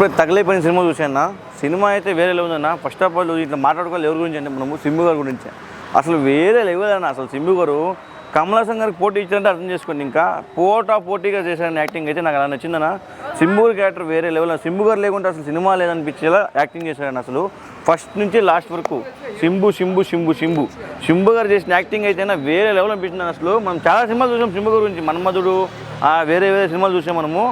ఇప్పుడు తగలైపోయిన సినిమా చూసాను సినిమా అయితే వేరే లెవెల్ ఉందన్న ఫస్ట్ ఆఫ్ ఆల్ ఇట్లా మాట్లాడుకోవాలి ఎవరి గురించి అంటే మనము సింబు గారి గురించి. అసలు వేరే లెవెల్ అన్న. అసలు సింబు గారు కమలాసన్ గారికి పోటీ ఇచ్చారంటే అర్థం చేసుకోండి ఇంకా. పోటా పోటీగా చేశారని యాక్టింగ్ అయితే నాకు అలా నచ్చిందన్న. సింబు గారి క్యారెక్టర్ వేరే లెవెల్ సింబు గారు లేకుంటే అసలు సినిమా లేదనిపించేలా యాక్టింగ్ చేశారని అసలు ఫస్ట్ నుంచి లాస్ట్ వరకు. సింబు సింబు సింబు సింబు. సింబు గారు చేసిన యాక్టింగ్ అయితేనా వేరే లెవెల్ అనిపించింది అసలు. మనం చాలా సినిమాలు చూసాం సింబు గారి గురించి. మన్మధుడు ఆ వేరే వేరే సినిమాలు చూసాం మనము.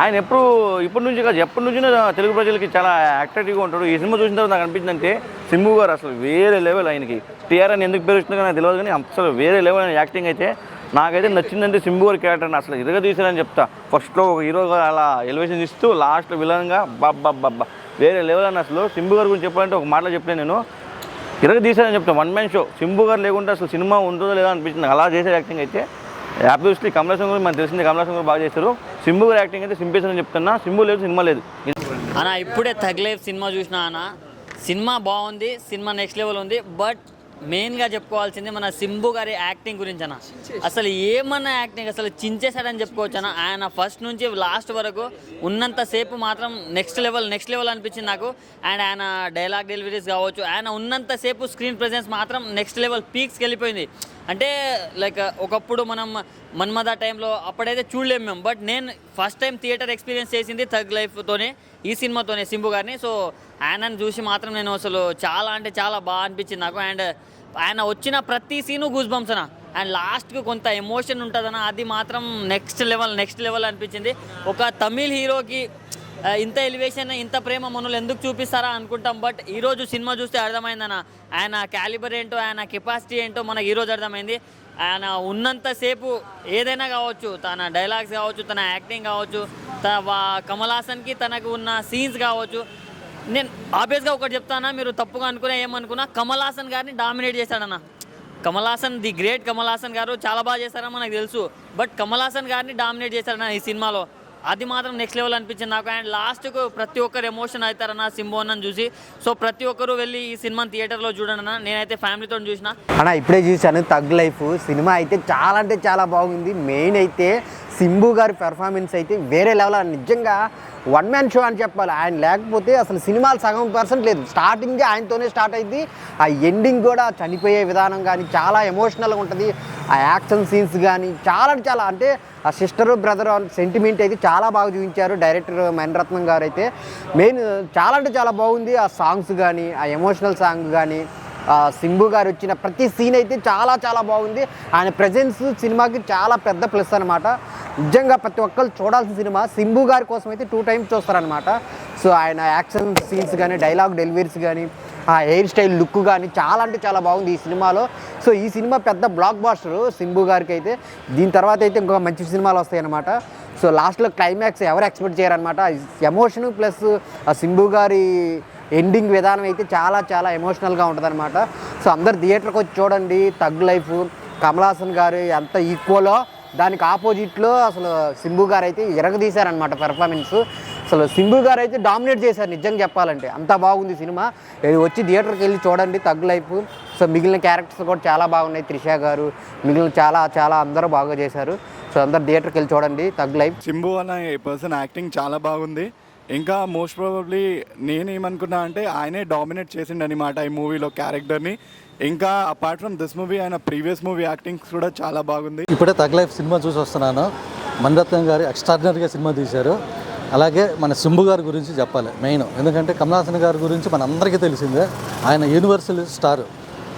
ఆయన ఎప్పుడు ఇప్పటి నుంచి కాదు ఎప్పటి నుంచి తెలుగు ప్రజలకి చాలా యాక్టివ్గా ఉంటాడు. ఈ సినిమా చూసిన తర్వాత నాకు అనిపించిందంటే సింబు గారు అసలు వేరే లెవెల్ ఆయనకి. టీఆర్ అని ఎందుకు పేరు వచ్చిందో నాకు తెలియదు కానీ అసలు వేరే లెవెల్ ఆయన యాక్టింగ్ అయితే నాకైతే నచ్చిందంటే సింబు గారి క్యారెక్టర్ అసలు ఇరగ తీసారని చెప్తా. ఫస్ట్లో ఒక హీరోగా అలా ఎలివేషన్ ఇస్తూ లాస్ట్ విలన్గా బాబ్బా వేరే లెవెల్ అని అసలు సింబు గారి గురించి చెప్పాలంటే ఒక మాటలో చెప్పాను నేను ఇరగ తీసారని చెప్తాను వన్ మ్యాన్ షో. సింబు గారు లేకుంటే అసలు సినిమా ఉంటుందో లేదో అనిపించింది. అలా చేసే యాక్టింగ్ అయితే. ఆబ్వియస్లీ కమలాసం గురించి మనకు తెలిసింది కమలాసం గారు బాగా చేస్తారు. సింబు యాక్టింగ్ అయితే సింపేషన్ అని చెప్తున్నా. సింబు లేదు సినిమా లేదు. అన్న ఇప్పుడే తగ్లేఫ్ సినిమా చూసిన అన్న సినిమా బాగుంది సినిమా నెక్స్ట్ లెవెల్ ఉంది బట్ మెయిన్గా చెప్పుకోవాల్సింది మన సింబు గారి యాక్టింగ్ గురించి అన్న అసలు ఏమన్నా యాక్టింగ్ అసలు చించేశాడని చెప్పుకోవచ్చు అన్న ఆయన ఫస్ట్ నుంచి లాస్ట్ వరకు ఉన్నంతసేపు మాత్రం నెక్స్ట్ లెవెల్ నెక్స్ట్ లెవెల్ అనిపించింది నాకు. అండ్ ఆయన డైలాగ్ డెలివరీస్ కావచ్చు ఆయన ఉన్నంతసేపు స్క్రీన్ ప్రెజెన్స్ మాత్రం నెక్స్ట్ లెవెల్ పీక్స్కి వెళ్ళిపోయింది. అంటే లైక్ ఒకప్పుడు మనం మన్మద టైంలో అప్పుడైతే చూడలేము మేము. బట్ నేను ఫస్ట్ టైం థియేటర్ ఎక్స్పీరియన్స్ చేసింది థగ్ లైఫ్తోనే ఈ సినిమాతోనే సింబు గారిని. సో ఆయనను చూసి మాత్రం నేను అసలు చాలా అంటే చాలా బాగా అనిపించింది నాకు. అండ్ ఆయన వచ్చిన ప్రతి సీను గూస్ బంప్స్ అన్న అండ్ లాస్ట్కి కొంత ఎమోషన్ ఉంటుందన్న అది మాత్రం నెక్స్ట్ లెవెల్ నెక్స్ట్ లెవెల్ అనిపించింది. ఒక తమిళ్ హీరోకి ఇంత ఎలివేషన్ ఇంత ప్రేమ మనలు ఎందుకు చూపిస్తారా అనుకుంటాం. బట్ ఈరోజు సినిమా చూస్తే అర్థమైందన్న ఆయన క్యాలిబర్ ఏంటో ఆయన కెపాసిటీ ఏంటో మనకు ఈరోజు అర్థమైంది. ఆయన ఉన్నంతసేపు ఏదైనా కావచ్చు తన డైలాగ్స్ కావచ్చు తన యాక్టింగ్ కావచ్చు తన వా- కమల్ హాసన్కి తనకు ఉన్న సీన్స్ కావచ్చు. నేను ఆబ్వియస్గా ఒకటి చెప్తానా మీరు తప్పుగా అనుకునే ఏమనుకున్నా కమల్ హాసన్ గారిని డామినేట్ చేశాడన్న. కమల్ హాసన్ ది గ్రేట్ కమల్ హాసన్ గారు చాలా బాగా చేశారని మనకు తెలుసు. బట్ కమల్ హాసన్ గారిని డామినేట్ చేశాడన్న ఈ సినిమాలో. అది మాత్రం నెక్స్ట్ లెవెల్ అనిపించింది నాకు. అండ్ లాస్ట్కు ప్రతి ఒక్కరు ఎమోషన్ అవుతారన్న సింబోన్ చూసి. సో ప్రతి ఒక్కరు వెళ్ళి ఈ సినిమాని థియేటర్లో చూడండి అన్న. నేనైతే ఫ్యామిలీతో చూసిన. అన్న ఇప్పుడే చూశాను తగ్ లైఫ్ సినిమా అయితే చాలా అంటే చాలా బాగుంది. మెయిన్ అయితే సింబు గారి పెర్ఫార్మెన్స్ అయితే వేరే లెవెల్ నిజంగా వన్ మ్యాన్ షో అని చెప్పాలి. ఆయన లేకపోతే అసలు సినిమాలు సగం పర్సెంట్ లేదు. స్టార్టింగ్ ఆయనతోనే స్టార్ట్ అయింది ఆ ఎండింగ్ కూడా చనిపోయే విధానం కానీ చాలా ఎమోషనల్గా ఉంటుంది. ఆ యాక్షన్ సీన్స్ కానీ చాలా అంటే చాలా అంటే ఆ సిస్టర్ బ్రదర్ సెంటిమెంట్ అయితే చాలా బాగా చూపించారు. డైరెక్టర్ మణిరత్నం గారు అయితే మెయిన్ చాలా అంటే చాలా బాగుంది. ఆ సాంగ్స్ కానీ ఆ ఎమోషనల్ సాంగ్ కానీ ఆ సింబు గారు వచ్చిన ప్రతి సీన్ అయితే చాలా చాలా బాగుంది. ఆయన ప్రజెన్స్ సినిమాకి చాలా పెద్ద ప్లస్ అనమాట నిజంగా ప్రతి ఒక్కరు చూడాల్సిన సినిమా. సింబు గారి కోసం అయితే టూ టైమ్స్ చూస్తారనమాట సో ఆయన యాక్షన్ సీన్స్ కానీ డైలాగ్ డెలివరీస్ కానీ ఆ హెయిర్ స్టైల్ లుక్ కానీ చాలా అంటే చాలా బాగుంది ఈ సినిమాలో. సో ఈ సినిమా పెద్ద బ్లాక్ బాస్టర్ సింబు గారికి అయితే దీని తర్వాత అయితే ఇంకొక మంచి సినిమాలు వస్తాయన్నమాట. సో లాస్ట్లో క్లైమాక్స్ ఎవరు ఎక్స్పెక్ట్ చేయరనమాట ఎమోషన్ ప్లస్ ఆ సింబు గారి ఎండింగ్ విధానం అయితే చాలా చాలా ఎమోషనల్గా ఉంటుందన్నమాట. సో అందరు థియేటర్కి వచ్చి చూడండి. తగ్ లైఫ్ కమలాసన్ గారు ఎంత ఈక్వలో దానికి ఆపోజిట్లో అసలు సింబు గారు అయితే ఎరగదీశారనమాట పెర్ఫార్మెన్స్ అసలు సింబు గారు అయితే డామినేట్ చేశారు నిజంగా చెప్పాలంటే. అంత బాగుంది సినిమా. ఇది వచ్చి థియేటర్కి వెళ్ళి చూడండి తగ్గు లైఫ్ సో మిగిలిన క్యారెక్టర్స్ కూడా చాలా బాగున్నాయి. త్రిష గారు మిగిలిన చాలా చాలా అందరూ బాగా చేశారు. సో అందరు థియేటర్కి వెళ్ళి చూడండి తగ్గు లైఫ్ సింబు అనే పర్సన్ యాక్టింగ్ చాలా బాగుంది. ఇంకా మోస్ట్ ప్రాబబ్లీ నేనేమనుకున్నా అంటే ఆయనే డామినేట్ చేసిండనమాట ఈ మూవీలో క్యారెక్టర్ని ఇంకా అపార్ట్ ఫ్రమ్ దిస్ మూవీ ఆయన ప్రీవియస్ మూవీ యాక్టింగ్ కూడా చాలా బాగుంది. ఇప్పుడే తగ్ లైఫ్ సినిమా చూసి వస్తున్నాను. మణిరత్నం గారు ఎక్స్ట్రాడినరీగా సినిమా తీశారు. అలాగే మన సింబు గారి గురించి చెప్పాలి మెయిన్. ఎందుకంటే కమలాసన్ గారి గురించి మన అందరికీ తెలిసిందే. ఆయన యూనివర్సల్ స్టార్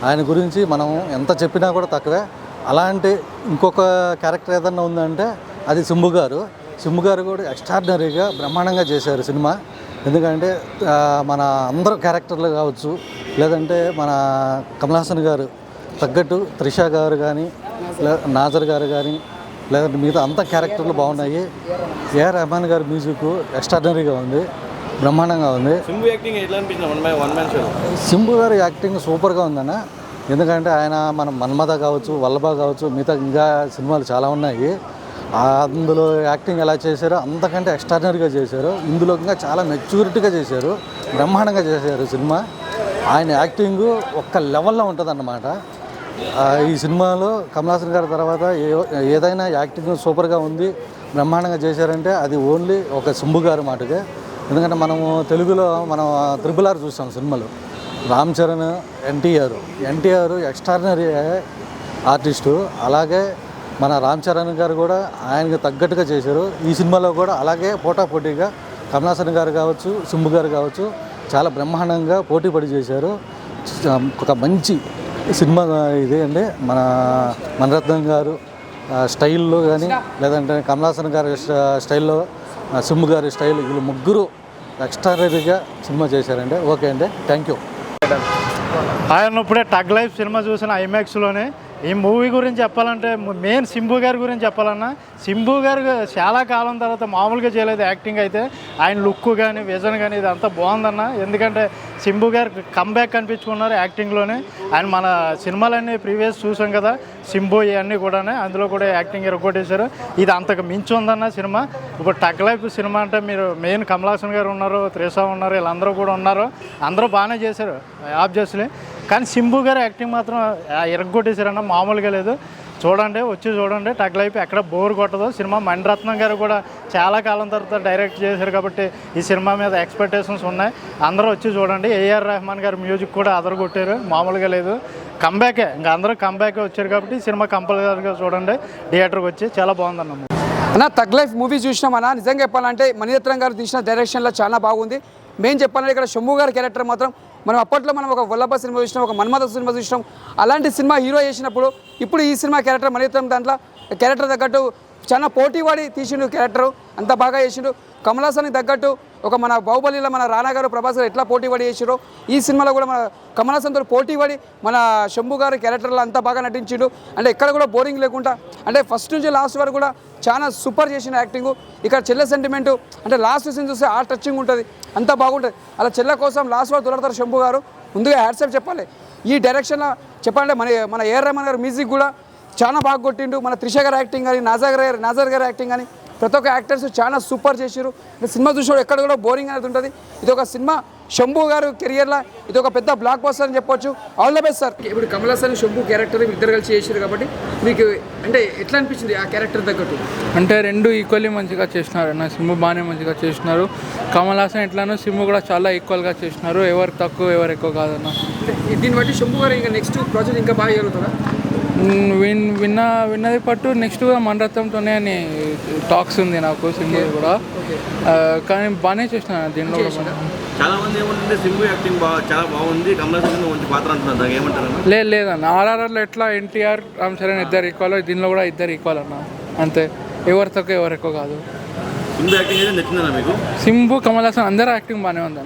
ఆయన గురించి మనం ఎంత చెప్పినా కూడా తక్కువే. అలాంటి ఇంకొక క్యారెక్టర్ ఏదన్నా ఉందంటే అది సింబు గారు. సింబు గారు కూడా ఎక్స్ట్రాడినరీగా బ్రహ్మాండంగా చేశారు సినిమా. ఎందుకంటే మన అందరు క్యారెక్టర్లు కావచ్చు లేదంటే మన కమల్ హాసన్ గారు తగ్గట్టు త్రిష గారు కానీ నాజర్ గారు కానీ లేదంటే మిగతా అంత క్యారెక్టర్లు బాగున్నాయి. ఏఆర్ రెహమాన్ గారి మ్యూజిక్ ఎక్స్ట్రాడినరీగా ఉంది బ్రహ్మాండంగా ఉంది. సింబు యాక్టింగ్ ఎట్లా అనిపించింది? గారి యాక్టింగ్ సూపర్గా ఉందన్న. ఎందుకంటే ఆయన మన మన్మథ కావచ్చు వల్లభ కావచ్చు మిగతా ఇంకా సినిమాలు చాలా ఉన్నాయి. అందులో యాక్టింగ్ ఎలా చేశారో అంతకంటే ఎక్స్ట్రాడినరీగా చేశారు. ఇందులో ఇంకా చాలా మెచ్యూరిటీగా చేశారు. బ్రహ్మాండంగా చేశారు సినిమా. ఆయన యాక్టింగ్ ఒక్క లెవెల్లో ఉంటుందన్నమాట. ఈ సినిమాలో కమలాసన్ గారి తర్వాత ఏ ఏదైనా యాక్టింగ్ సూపర్గా ఉంది బ్రహ్మాండంగా చేశారంటే అది ఓన్లీ ఒక సింబు గారి మాటకే. ఎందుకంటే మనము తెలుగులో మనం త్రిబుల్ ఆర్ చూసాం సినిమాలు. Ram Charan NTR. NTR extraordinary artist. అలాగే మన రామ్ చరణ్ గారు కూడా ఆయనకు తగ్గట్టుగా చేశారు. ఈ సినిమాలో కూడా అలాగే పోటాపోటీగా కమలాసన్ గారు కావచ్చు సింబు గారు కావచ్చు చాలా బ్రహ్మాండంగా పోటీ పడి చేశారు. ఒక మంచి సినిమా ఇది అండి. మన మణరత్నం గారు స్టైల్లో కానీ లేదంటే కమలాసన్ గారి స్టైల్లో ఆ, గారి స్టైల్ వీళ్ళు ముగ్గురు ఎక్స్ట్రాడనరీగా సినిమా చేశారండి. ఓకే అండి. థ్యాంక్ యూ ఆయన ఇప్పుడే టగ్ లైఫ్ సినిమా చూసిన ఐమాక్స్లోనే ఈ మూవీ గురించి చెప్పాలంటే మెయిన్ సింబు గారి గురించి చెప్పాలన్నా సింబు గారు చాలా కాలం తర్వాత మామూలుగా చేయలేదు యాక్టింగ్ అయితే. ఆయన లుక్ కానీ విజన్ కానీ ఇదంతా బాగుందన్న. ఎందుకంటే సింబు గారు కంబ్యాక్ కనిపించుకున్నారు యాక్టింగ్లోనే ఆయన మన సినిమాలన్నీ ప్రీవియస్ చూసాం కదా సింబు ఇవన్నీ కూడా అందులో కూడా యాక్టింగ్ ఎరగొట్టేశారు ఇది అంతకు మించి ఉందన్న సినిమా. ఇప్పుడు టగ్ లైఫ్ సినిమా అంటే మీరు మెయిన్ కమలాసన్ గారు ఉన్నారు త్రిసా ఉన్నారు వీళ్ళందరూ కూడా ఉన్నారు. అందరూ బాగానే చేశారు ఆబ్వియస్లీ కానీ సింబు గారు యాక్టింగ్ మాత్రం ఆ, ఎరగొట్టేశారన్న మామూలుగా లేదు. చూడండి వచ్చి చూడండి టగ్ లైఫ్ ఎక్కడ బోర్ కొట్టదు. సినిమా మణిరత్నం గారు కూడా చాలా కాలం తర్వాత డైరెక్ట్ చేశారు కాబట్టి ఈ సినిమా మీద ఎక్స్పెక్టేషన్స్ ఉన్నాయి. అందరూ వచ్చి చూడండి ఏఆర్ రెహమాన్ గారు మ్యూజిక్ కూడా అదరు కొట్టారు మామూలుగా లేదు. కంబ్యాకే ఇంకా అందరూ కంబ్యాకే వచ్చారు కాబట్టి ఈ సినిమా కంపల్సరీగా చూడండి థియేటర్కి వచ్చి చాలా బాగుందన్న అన్న తగ్ లైఫ్ మూవీ చూసినామన్నా నిజంగా చెప్పాలంటే మణిరత్నం గారు తీసిన డైరెక్షన్లో చాలా బాగుంది. మేము చెప్పాలంటే ఇక్కడ శంభు గారి క్యారెక్టర్ మాత్రం మనం అప్పట్లో మనం ఒక వల్లభ సినిమా చూసినాం ఒక మన్మథ సినిమా చూసినాం. అలాంటి సినిమా హీరో చేసినప్పుడు ఇప్పుడు ఈ సినిమా క్యారెక్టర్ మణిరత్నం దాంట్లో క్యారెక్టర్ తగ్గట్టు చాలా పోటీవాడి తీసిండు క్యారెక్టర్ అంత బాగా చేసిండు. కమలాసానికి తగ్గట్టు ఒక మన బాహుబలిలో మన రానా గారు ప్రభాస్ గారు ఎట్లా పోటీపడి చేసిరో ఈ సినిమాలో కూడా మన కమలాసన్తో పోటీపడి మన శంభు గారు క్యారెక్టర్లో అంత బాగా నటించిండు. అంటే ఎక్కడ కూడా బోరింగ్ లేకుండా అంటే ఫస్ట్ నుంచి లాస్ట్ వరకు కూడా చాలా సూపర్ చేసిన యాక్టింగ్. ఇక్కడ చెల్లె సెంటిమెంట్ అంటే లాస్ట్ సీన్ చూస్తే ఆ టచింగ్ ఉంటుంది అంత బాగుంటుంది. అలా చెల్లె కోసం లాస్ట్ వరకు దొరకతారు శంభు గారు ముందుగా హ్యాట్సాప్ చెప్పాలి. ఈ డైరెక్షన్లో చెప్పాలంటే మన మన ఏఆర్ రెహమాన్ గారు మ్యూజిక్ కూడా చాలా బాగా కొట్టిండు. మన త్రిష గారి యాక్టింగ్ కానీ నాజర్ గారి నాజర్ గారి యాక్టింగ్ కానీ ప్రతి ఒక్క యాక్టర్స్ చాలా సూపర్ చేసారు సినిమా చూసినప్పుడు ఎక్కడ కూడా బోరింగ్ అనేది ఉంటుంది. ఇది ఒక సినిమా శంభు గారు కెరియర్లో ఇది ఒక పెద్ద బ్లాక్ బస్టర్ అని చెప్పొచ్చు. ఆల్ ద బెస్ట్ సార్ ఇప్పుడు కమల్ హాసన్ శంభు క్యారెక్టర్ ఇద్దరు కలిసి చేసారు కాబట్టి మీకు అంటే ఎట్లా అనిపించింది ఆ క్యారెక్టర్ తగ్గట్టు? అంటే రెండు ఈక్వల్లీ మంచిగా చేసినారు అన్న సిమ్ము బాగానే మంచిగా చేసినారు. కమల్ హాసన్ ఎట్లానో సిమ్ము కూడా చాలా ఈక్వల్గా చేసినారు. ఎవరు తక్కువ ఎవరు ఎక్కువ కాదన్న. దీన్ని బట్టి శంభు గారు ఇంకా నెక్స్ట్ ప్రాజెక్ట్ ఇంకా బాగా జరుగుతుందా విన్ విన్న విన్నది పట్టు నెక్స్ట్ మణరత్నంతోనే అని టాక్స్ ఉంది నాకు సిమ్ము కూడా. కానీ బాగానే చేసిన దీనిలో కూడా బాగానే. చాలా మంది ఏమంటుంటే సింబు యాక్టింగ్ బాగా చాలా బాగుంది. కమలాసన్ మంచి పాత్ర అంటున్నారు. దానికి ఏమంటారు లేదు లేదన్న ఆర్ఆర్ఆర్లో ఎట్లా ఎన్టీఆర్ రామ్ చరణ్ ఇద్దరు ఈక్వల్ దీనిలో కూడా ఇద్దరు ఈక్వల్ అన్న. అంతే. ఎవరి తక్కువ ఎవరు ఎక్కువ కాదు. సింబు యాక్టింగ్ అయితే నచ్చిందన్న మీకు? సింబు కమల్ హాసన్ అందరూ యాక్టింగ్ బాగానే ఉంది